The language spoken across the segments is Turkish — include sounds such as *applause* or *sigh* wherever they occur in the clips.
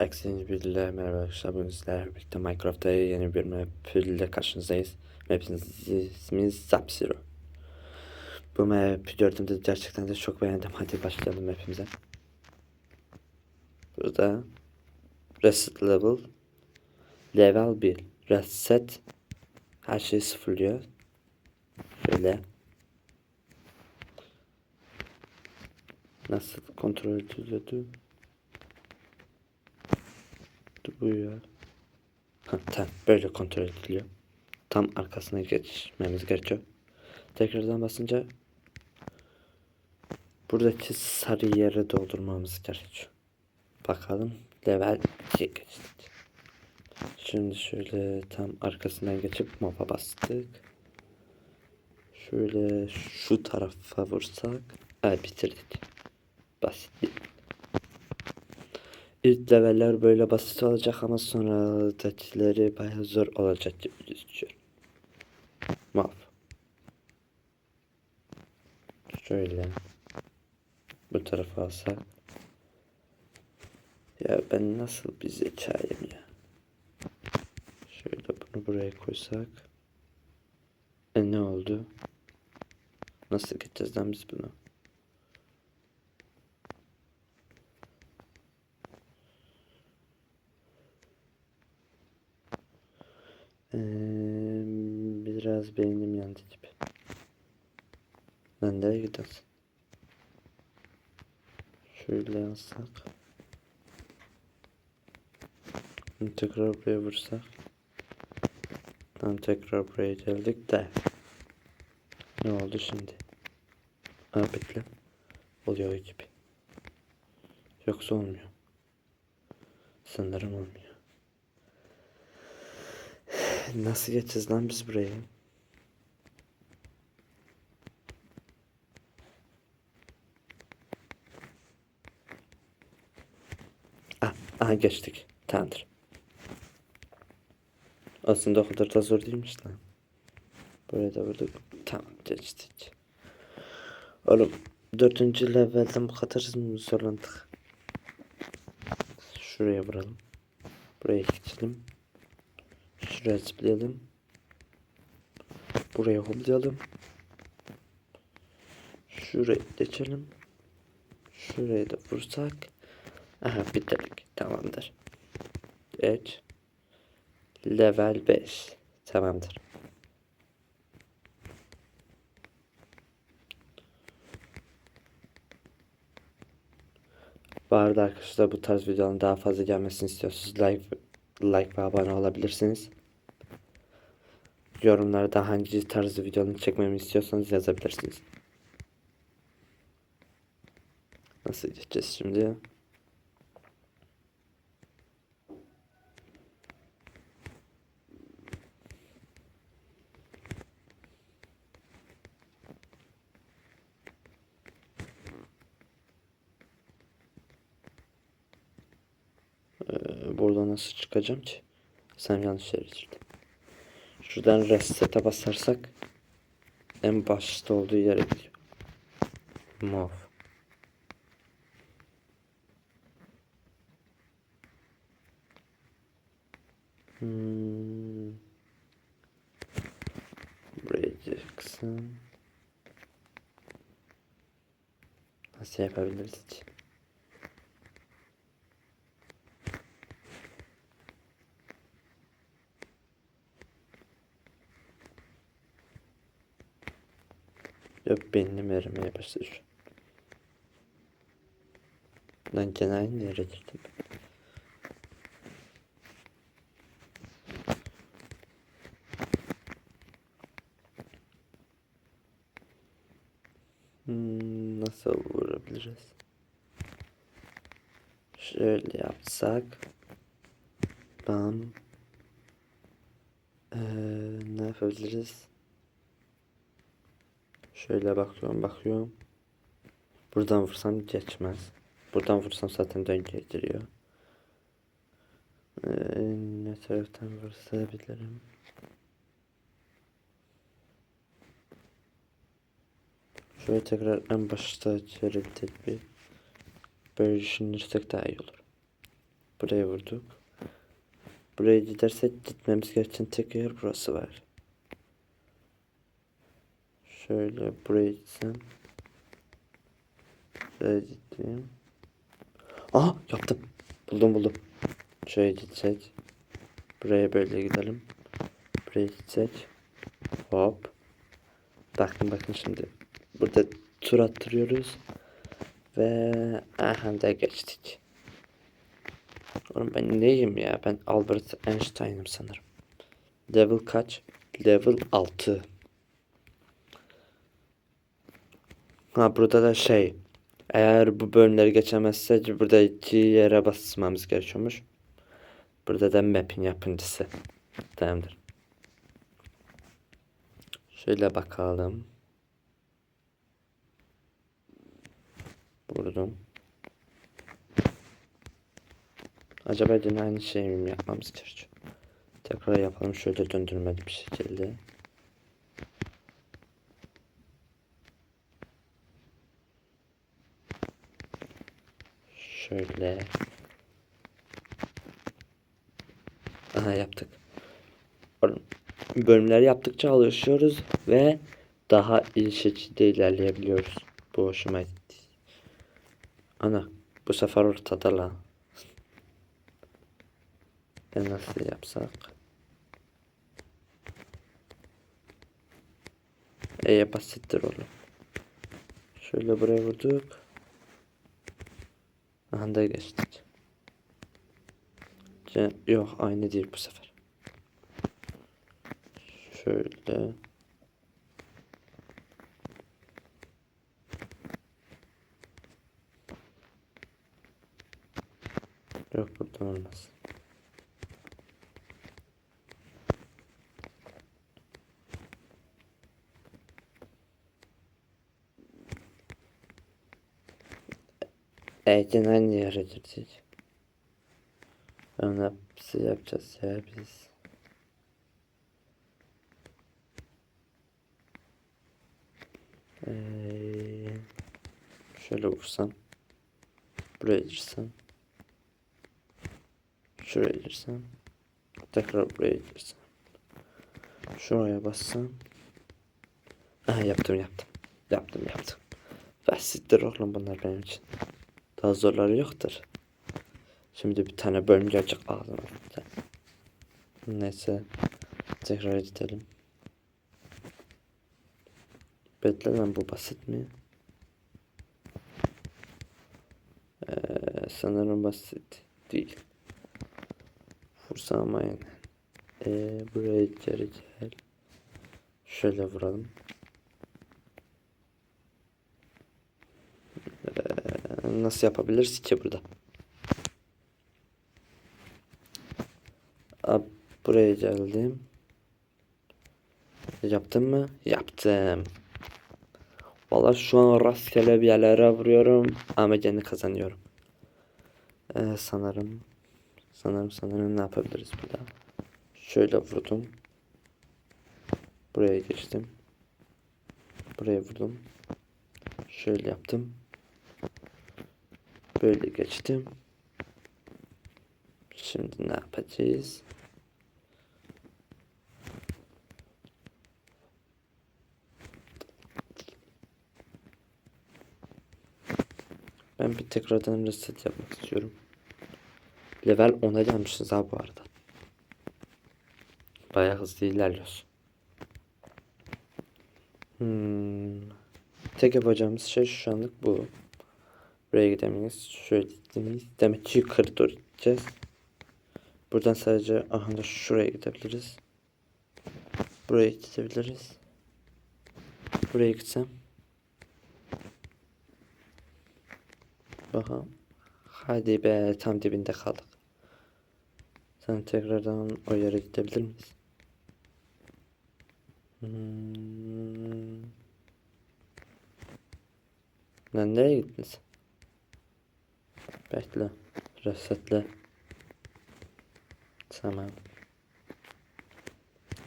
Eksiğiniz bilgiler merhaba arkadaşlar. Bugün sizlerle birlikte Minecraft'ta yeni bir map ile karşınızdayız. Map'in ismi Zap-Zero. Bu map gördüğümde gerçekten de çok beğendim. Hadi başlayalım map'imize. Burada Reset Level Level 1 Reset Her şeyi sıfırlıyor. Şöyle Nasıl kontrol ediliyordu? Bu ya. Ha, tamam böyle kontrol ediliyor. Tam arkasına geçmemiz gerekiyor. Tekrardan basınca buradaki sarı yere doldurmamız gerekiyor. Bakalım level 2 geçtik. Şimdi şöyle tam arkasından geçip mapa bastık. Şöyle şu tarafa vursak. Evet bitirdik. Basit. İlk leveller böyle basit olacak ama sonradakileri bayağı zor olacak gibi gözüküyor. Mav. Şöyle. Bu tarafa alsak. Ya ben nasıl bir zekayım ya. Şöyle bunu buraya koysak. E ne oldu? Nasıl gideceğiz lan biz bunu? Ee, biraz beynim yandı gibi. Ben de gidersin. Şöyle. Şimdi Tekrar buraya vursak. Tam tekrar buraya geldik de. Ne oldu şimdi? Aa bekle. Oluyor gibi. Yoksa olmuyor. Sanırım olmuyor. *sighs* Nasıl geçeceğiz lan biz burayı? Aha geçtik. Tamamdır. Aslında o kadar da zor değilmiş lan. Buraya da vurduk. Tamam geçtik. Oğlum dördüncü levelden bu kadar zorlandık? Şuraya vuralım. Buraya geçelim. Şuraya zıplayalım. Buraya hoplayalım. Şuraya geçelim. Şuraya da vursak. Aha bitirdik. Tamamdır. Evet. Level 5. Tamamdır. Bu arada arkadaşlar bu tarz videoların daha fazla gelmesini istiyorsanız like, like ve abone olabilirsiniz. Yorumlarda hangi tarz videonun çekmemi istiyorsanız yazabilirsiniz. Nasıl geçeceğiz şimdi? Ee, burada nasıl çıkacağım ki? Sen yanlış yere girdin. Şuradan reset'e basarsak en başta olduğu yere gidiyor. Move. Hmm. Buraya. Nasıl yapabiliriz ki? Yok beynim erimeye başladı şu. an. Lan gene aynı yere girdim. Hmm, nasıl vurabiliriz? Şöyle yapsak. Bam. Ee, ne yapabiliriz? Şöyle bakıyorum bakıyorum. Buradan vursam geçmez. Buradan vursam zaten döngüye giriyor. Ee, ne taraftan vurabilirim? Şöyle tekrar en başta çevirdik bir. Böyle düşünürsek daha iyi olur. Buraya vurduk. Buraya gidersek gitmemiz gereken tek yer burası var. Şöyle buraya gitsem. Buraya gittim. Aha yaptım. Buldum buldum. Şöyle gitsek. Buraya böyle gidelim. Buraya gitsek. Hop. Bakın bakın şimdi. Burada tur attırıyoruz. Ve aha da geçtik. Oğlum ben neyim ya? Ben Albert Einstein'ım sanırım. Level kaç? Level 6. Ha burada da şey. Eğer bu bölümleri geçemezsek burada iki yere basmamız gerekiyormuş. Burada da map'in yapımcısı. Tamamdır. Şöyle bakalım. Vurdum. Acaba yine aynı şeyi mi yapmamız gerekiyor? Tekrar yapalım şöyle döndürmeli bir şekilde. Şöyle. Aha yaptık. Oğlum, Bölümleri yaptıkça alışıyoruz ve daha iyi şekilde ilerleyebiliyoruz. Bu hoşuma gitti. Ana bu sefer ortada lan. E nasıl yapsak? E basittir oğlum. Şöyle buraya vurduk. Aha da. Ce- Yok aynı değil bu sefer. Şöyle. Yok buradan olmaz. Yere gidecek. Onu yapacağız ya biz. Ee, şöyle vursam. Buraya girsem. Şuraya girsem. Tekrar buraya girsem. Şuraya bassam. Aha yaptım yaptım. Yaptım yaptım. Basittir oğlum bunlar benim için. Daha zorları yoktur. Şimdi bir tane bölüm gelecek ağzıma. Neyse. Tekrar gidelim. Bekle bu basit mi? Ee, sanırım basit değil. Vursam. Ee, buraya geri gel. Şöyle vuralım. Ee, nasıl yapabiliriz ki burada? Buraya geldim. Yaptım mı? Yaptım. Valla şu an rastgele bir yerlere vuruyorum ama gene kazanıyorum. Ee, sanırım sanırım sanırım ne yapabiliriz burada? Şöyle vurdum. Buraya geçtim. Buraya vurdum. Şöyle yaptım. Böyle geçtim. Şimdi ne yapacağız? Ben bir tekrardan reset yapmak istiyorum. Level 10'a gelmişiz ha bu arada. Bayağı hızlı ilerliyoruz. Hmm. Tek yapacağımız şey şu anlık bu. Buraya gidemeyiz. Şöyle gidemeyiz. Demek ki yukarı doğru gideceğiz. Buradan sadece aha da şuraya gidebiliriz. Buraya gidebiliriz. Buraya gitsem. Bakalım. Hadi be tam dibinde kaldık. Sen tekrardan o yere gidebilir miyiz? Hmm. Lan nereye gittin sen? Bekle. Resetle. Tamam.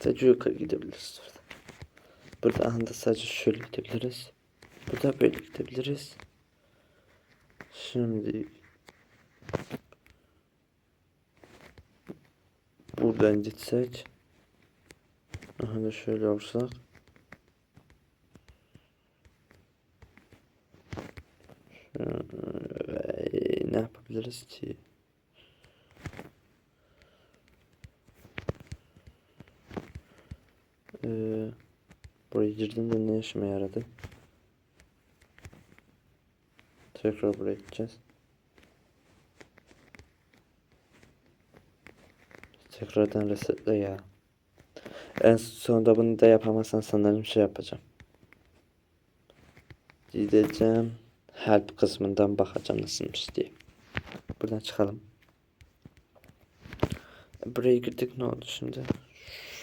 Sadece yukarı gidebiliriz burada. Burada anda sadece şöyle gidebiliriz. Burada böyle gidebiliriz. Şimdi buradan gitsek. Aha da şöyle olsak. Şöyle, ne yapabiliriz ki? Ee, buraya girdiğimde ne işime yaradı? Tekrar buraya gideceğiz. Tekrardan resetle ya. En sonunda bunu da yapamazsan sanırım şey yapacağım. Gideceğim. Help kısmından bakacağım nasılmış diye. Buradan çıkalım. Buraya girdik ne oldu şimdi?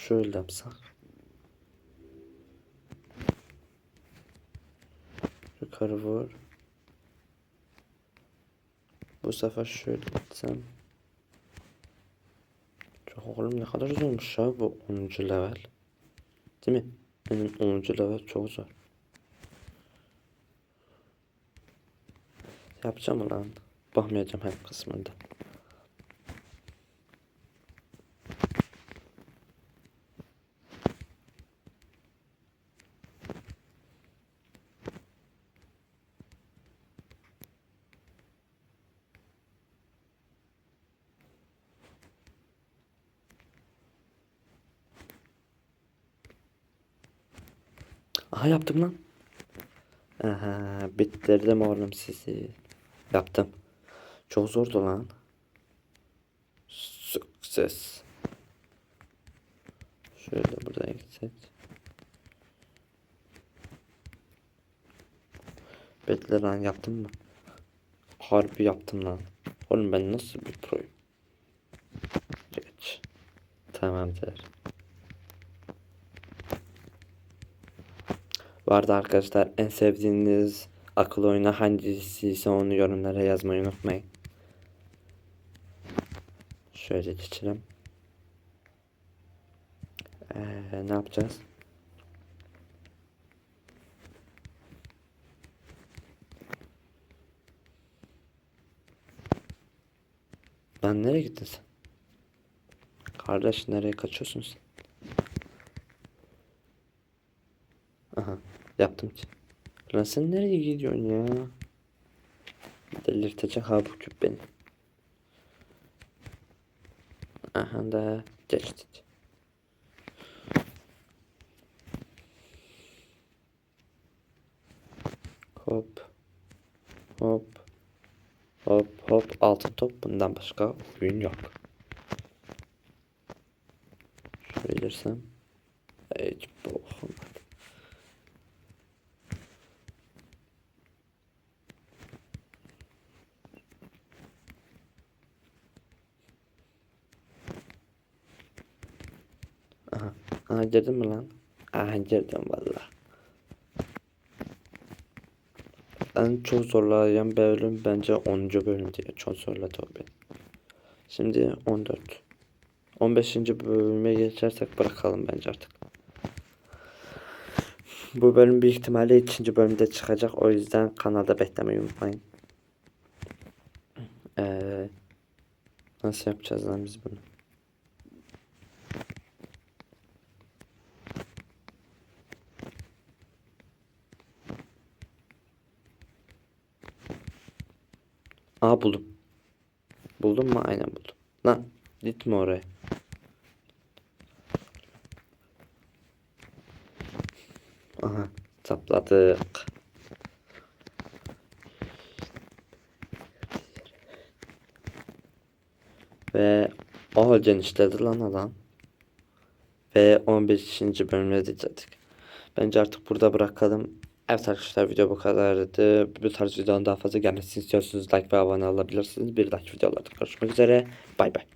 Şöyle yapsak. Yukarı vur. Bu sefer şöyle gitsem. Çok oğlum ne kadar zormuş ya bu 10. level. Değil mi? Benim 10. level çok zor. Yapacağım lan. Bakmayacağım her kısmında. Aha yaptım lan. Aha bitirdim oğlum sizi. Yaptım. Çok zordu lan. Sukses. Şöyle buradan gitsek. Bekle lan yaptım mı? Harbi yaptım lan. Oğlum ben nasıl bir proyum? Geç. Tamamdır. Arada arkadaşlar en sevdiğiniz akıl oyunu hangisi ise onu yorumlara yazmayı unutmayın. Şöyle geçelim. Ee, ne yapacağız? Lan nereye gittin sen? Kardeş nereye kaçıyorsun sen? Aha yaptım ki. Lan sen nereye gidiyorsun ya? Delirtecek ha bu küp beni. Aha da geçtik. Hop. Hop. Hop hop altın top bundan başka oyun yok. Şöyle girsem. Hiç bokum. Aha. Aha girdin mi lan? Aha girdim valla. En çok zorlayan bölüm bence 10. bölüm diye çok zorladı o beni. Şimdi 14. 15. bölüme geçersek bırakalım bence artık. Bu bölüm büyük ihtimalle ikinci bölümde çıkacak. O yüzden kanalda beklemeyi unutmayın. Ee, nasıl yapacağız lan biz bunu? Buldum. Buldum mu? Aynen buldum. Lan gitme oraya. Aha sapladık. Ve o genişledi lan adam. Ve 15. bölümde diyecektik. Bence artık burada bırakalım. Evet arkadaşlar video bu kadardı. Bu tarz videonun daha fazla gelmesini istiyorsanız like ve abone olabilirsiniz. Bir dahaki videolarda görüşmek üzere. Bay bay.